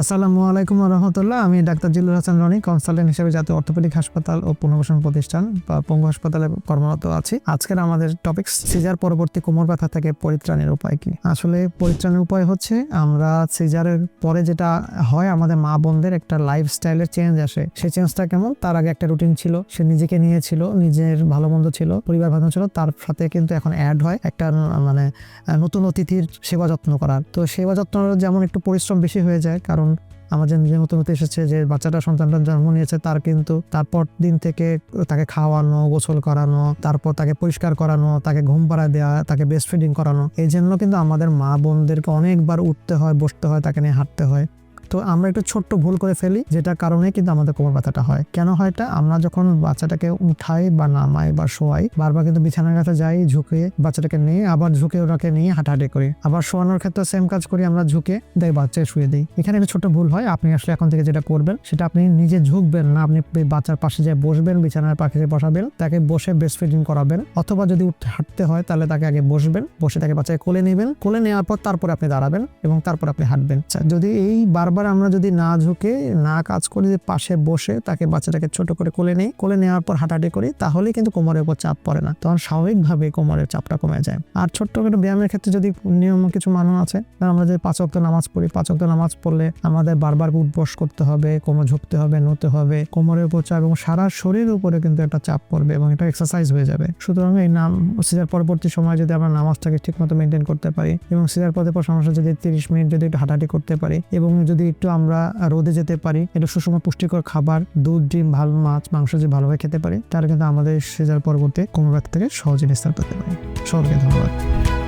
আসসালামু আলাইকুম রহমতুল্লাহ। আমি ডাক্তার জিল্লুর হাসান রনি, কনসালটেন্ট হিসেবে জাতীয় অর্থোপেডিক হাসপাতাল ও পুনর্বাসন প্রতিষ্ঠান বা পঙ্গু হাসপাতালে কর্মরত আছি। আজকের আমাদের টপিক সিজার পরবর্তী কোমর ব্যথা থেকে পরিত্রাণের উপায় কি? আসলে পরিত্রাণের উপায় হচ্ছে, আমরা সিজারের পরে যেটা হয়, আমাদের মা বোনদের একটা লাইফস্টাইলের চেঞ্জ আসে। সেই চেঞ্জটা কেমন? তার আগে একটা রুটিন ছিল, সে নিজেকে নিয়েছিল, নিজের ভালো মন্দ ছিল, পরিবার ভালো ছিল, তার সাথে কিন্তু এখন অ্যাড হয় একটা মানে নতুন অতিথির সেবা যত্ন করার। তো সেবা যত্ন যেমন একটু পরিশ্রম বেশি হয়ে যায়, কারণ আমাদের যে মতো হতে এসেছে যে বাচ্চাটা, সন্তানটা জন্ম নিয়েছে, তার কিন্তু তারপর দিন থেকে তাকে খাওয়ানো, গোসল করানো, তারপর তাকে পরিষ্কার করানো, তাকে ঘুম পাড়া দেওয়া তাকে বেস্ট ফিডিং করানো, এই জন্য কিন্তু আমাদের মা বোনদেরকে অনেকবার উঠতে হয়, বসতে হয়, তাকে নিয়ে হাঁটতে হয়। তো আমরা একটু ছোট্ট ভুল করে ফেলি যেটার কারণে কিন্তু আমাদের কোমর ব্যথাটা হয়। কেন হয় এটা? আমরা যখন বাচ্চাটাকে উঠাই বা নামাই বা শোয়াই বারবার কিন্তু বিছানার কাছে যাই ঝুঁকে বাচ্চাটাকে নিয়ে আবার ঝুঁকে ওটাকে নিয়ে হাঁটাহাঁটি করি। আবার শোয়ানোর ক্ষেত্রে সেম কাজ করি আমরা ঝুঁকে দেখ বাচ্চাকে শুয়ে দিই। এখানে একটা ছোট ভুল হয় আপনি আসলে এখন থেকে যেটা করবেন সেটা আপনি নিজে ঝুঁকবেন না আপনি বাচ্চার পাশে যে বসবেন বিছানার পাশে বসাবেন তাকে বসে বেস্ট ফিডিং করাবেন অথবা যদি হাঁটতে হয় তাহলে তাকে আগে বসবেন বসে তাকে বাচ্চাকে কোলে নেবেন কোলে নেওয়ার পর তারপরে আপনি দাঁড়াবেন এবং তারপর আপনি হাঁটবেন। আচ্ছা, যদি এই বারবার আমরা যদি না ঝুঁকে না কাজ করি, যে পাশে বসে তাকে, বাচ্চাটাকে ছোট করে কোলে নেই, কোলে নেওয়ার পর হাঁটাহাঁটি করি তাহলে কিন্তু কোমরের উপর চাপ পড়ে না। তখন স্বাভাবিকভাবে কোমরের চাপটা কমে যায়। আর ছোট্ট করে ব্যায়ামের ক্ষেত্রে যদি নিয়ম কিছু মানানো আছে আমরা যে পাঁচ অক্ত নামাজ পড়ি, পাঁচ অক্ত নামাজ পড়লে আমাদের বারবার উঠবস করতে হবে, কোমর ঝুঁকতে হবে নতে হবে, কোমরের উপর চাপ এবং সারা শরীরের উপরে কিন্তু একটা চাপ পড়বে এবং এটা এক্সারসাইজ হয়ে যাবে। সুতরাং এই নাম, সিজার পরবর্তী সময় যদি আমরা নামাজটাকে ঠিক মতো মেনটেন করতে পারি এবং সিজার পথে পর সমস্যা যদি তিরিশ মিনিট যদি একটু হাঁটাহাঁটি করতে পারি এবং যদি একটু আমরা রোদে যেতে পারি। একটু সুষম পুষ্টিকর খাবার, দুধ, ডিম, ভালো মাছ, মাংস যে ভালোভাবে খেতে পারি তাহলে কিন্তু আমাদের সেজার পরবর্তী কোমর থেকে সহজে নিস্তার পেতে পারি। সবাইকে ধন্যবাদ।